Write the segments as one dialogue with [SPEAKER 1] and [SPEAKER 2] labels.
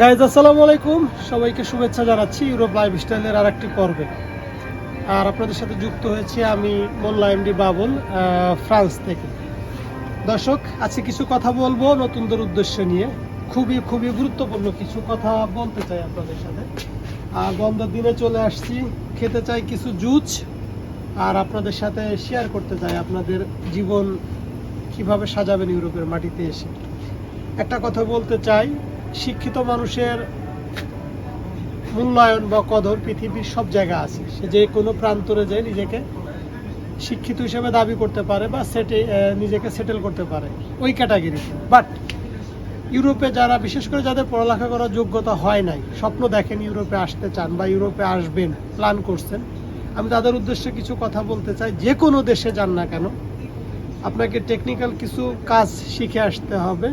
[SPEAKER 1] Guys আসসালামু আলাইকুম। সবাইকে শুভেচ্ছা জানাচ্ছি ইউরোপ লাইফ স্টাইলের আর একটি পর্বে। আর আপনাদের সাথে যুক্ত হয়েছে আমি মোল্লা এমডি বাবুল ফ্রান্স থেকে। দর্শক, আজকে কিছু কথা বলব নতুনদের উদ্দেশ্য নিয়ে। খুবই খুবই গুরুত্বপূর্ণ কিছু কথা বলতে চাই আপনাদের সাথে। আর বন্ধের দিনে চলে আসছি। খেতে চাই কিছু জুচ আর আপনাদের সাথে শেয়ার করতে চাই আপনাদের জীবন কীভাবে সাজাবেন ইউরোপের মাটিতে এসে। একটা কথা বলতে চাই শিক্ষিত মানুষের মূল্যায়ন বা কদর পৃথিবীর সব জায়গা আছে। সে যে কোনো প্রান্তরে যায় নিজেকে শিক্ষিত হিসেবে দাবি করতে পারে বা সেটে নিজেকে সেটেল করতে পারে। ওই ক্যাটাগরিতে বাট ইউরোপে যারা, বিশেষ করে যাদের পড়ালেখা করার যোগ্যতা হয় নাই, স্বপ্ন দেখেন ইউরোপে আসতে চান বা ইউরোপে আসবেন প্ল্যান করছেন, আমি তাদের উদ্দেশ্যে কিছু কথা বলতে চাই। যে কোনো দেশে যান না কেন আপনাকে টেকনিক্যাল কিছু কাজ শিখে আসতে হবে।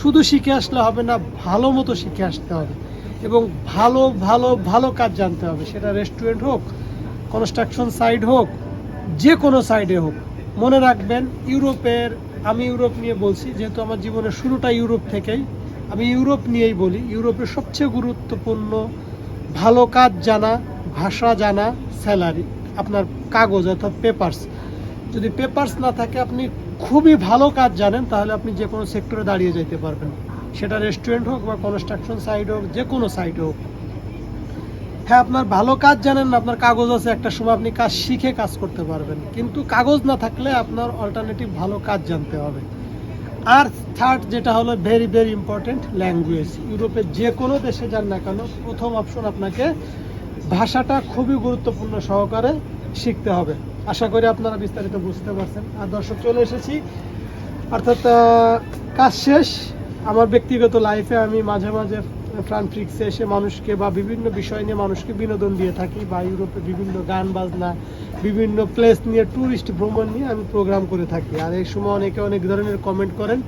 [SPEAKER 1] শুধু শিখে আসলে হবে না, ভালো মতো শিখে আসতে হবে। এবং ভালো ভালো ভালো কাজ জানতে হবে। সেটা রেস্টুরেন্ট হোক কনস্ট্রাকশন সাইড হোক যে কোনো সাইডে হোক। মনে রাখবেন, ইউরোপের, আমি ইউরোপ নিয়ে বলছি, যেহেতু আমার জীবনের শুরুটা ইউরোপ থেকেই, আমি ইউরোপ নিয়েই বলি, ইউরোপের সবচেয়ে গুরুত্বপূর্ণ ভালো কাজ জানা, ভাষা জানা স্যালারি আপনার কাগজ অর্থাৎ পেপারস যদি পেপারস না থাকে, আপনি খুবই ভালো কাজ জানেন, তাহলে আপনি যে কোনো সেক্টরে দাঁড়িয়ে যেতে পারবেন। সেটা রেস্টুরেন্ট হোক বা কনস্ট্রাকশন সাইড হোক, যে কোনো সাইড হোক। হ্যাঁ আপনার ভালো কাজ জানেন না, আপনার কাগজ আছে, একটা সময় আপনি কাজ শিখে কাজ করতে পারবেন। কিন্তু কাগজ না থাকলে আপনার অল্টারনেটিভ ভালো কাজ জানতে হবে। আর থার্ড যেটা হলো ভেরি ভেরি ইম্পর্টেন্ট ল্যাঙ্গুয়েজ ইউরোপের যে কোনো দেশে যান না কেন, প্রথম অপশন আপনাকে ভাষাটা খুবই গুরুত্বপূর্ণ সহকারে শিখতে হবে। আশা করি আপনারা বিস্তারিত বুঝতে পারছেন। আর দর্শক, চলে এসেছি। অর্থাৎ কাজ শেষ। আমার ব্যক্তিগত লাইফে আমি মাঝে মাঝে ফ্রান ফ্রিক্সে এসে মানুষকে বা বিভিন্ন বিষয় নিয়ে মানুষকে বিনোদন দিয়ে থাকি বা ইউরোপে বিভিন্ন গান বাজনা, বিভিন্ন প্লেস নিয়ে ট্যুরিস্ট ভ্রমণ নিয়ে আমি প্রোগ্রাম করে থাকি। আর এই সময় অনেকে অনেক ধরনের কমেন্ট করেন।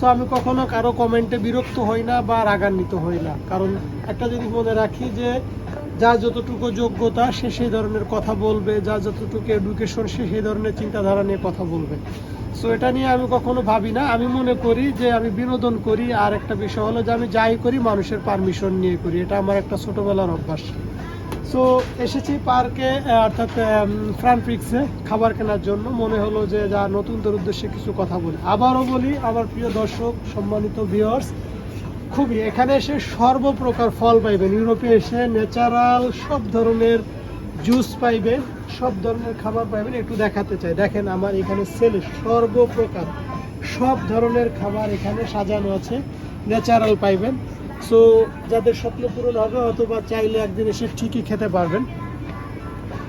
[SPEAKER 1] সো আমি কখনো কারও কমেন্টে বিরক্ত হই না বা রাগান্বিত হই না। কারণ একটা জিনিস মনে রাখি যে যার যতটুকু যোগ্যতা সে সেই ধরনের কথা বলবে, যা যতটুকু এডুকেশন সে সেই ধরনের চিন্তাধারা নিয়ে কথা বলবে। সো এটা নিয়ে আমি কখনো ভাবি না। আমি মনে করি যে আমি বিনোদন করি, আর একটা বিষয় হলো যে আমি যাই করি, মানুষের পারমিশন নিয়ে করি। এটা আমার একটা ছোটবেলার অভ্যাস। সো এসেছি পার্কে অর্থাৎ ফ্রান ফ্রিক্সে খাবার কেনার জন্য। মনে হলো যে যা নতুনদের উদ্দেশ্যে কিছু কথা বলি। আবারও বলি, আমার প্রিয় দর্শক, সম্মানিত ভিউয়ার্স খুবই, এখানে এসে সর্বপ্রকার ফল পাইবেন। ইউরোপে এসে ন্যাচারাল সব ধরনের জুস পাইবেন, সব ধরনের খাবার পাইবেন। একটু দেখাতে চাই। দেখেন আমার এখানে সেলে সর্বপ্রকার সব ধরনের খাবার এখানে সাজানো আছে, ন্যাচারাল পাইবেন। সো যাদের স্বপ্ন পূরণ হবে অথবা চাইলে একদিন এসে ঠিকই খেতে পারবেন।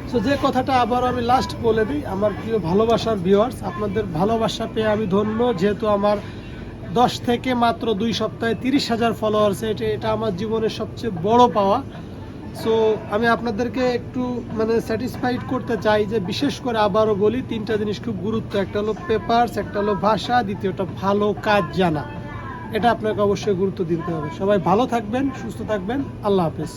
[SPEAKER 1] সো যে কথাটা আবার আমি লাস্ট বলে দিই, আমার প্রিয় ভালোবাসার ভিউয়ার্স আপনাদের ভালোবাসা পেয়ে আমি ধন্য। যেহেতু আমার দশ থেকে মাত্র দুই সপ্তাহে তিরিশ হাজার ফলোয়ার্স এটা এটা আমার জীবনের সবচেয়ে বড় পাওয়া। সো আমি আপনাদেরকে একটু মানে স্যাটিসফাইড করতে চাই যে, বিশেষ করে আবারও বলি, তিনটা জিনিস খুব গুরুত্ব। একটা হলো পেপারস একটা হলো ভাষা, দ্বিতীয়টা ভালো কাজ জানা। এটা আপনাকে অবশ্যই গুরুত্ব দিতে হবে। সবাই ভালো থাকবেন, সুস্থ থাকবেন। আল্লাহ হাফেজ।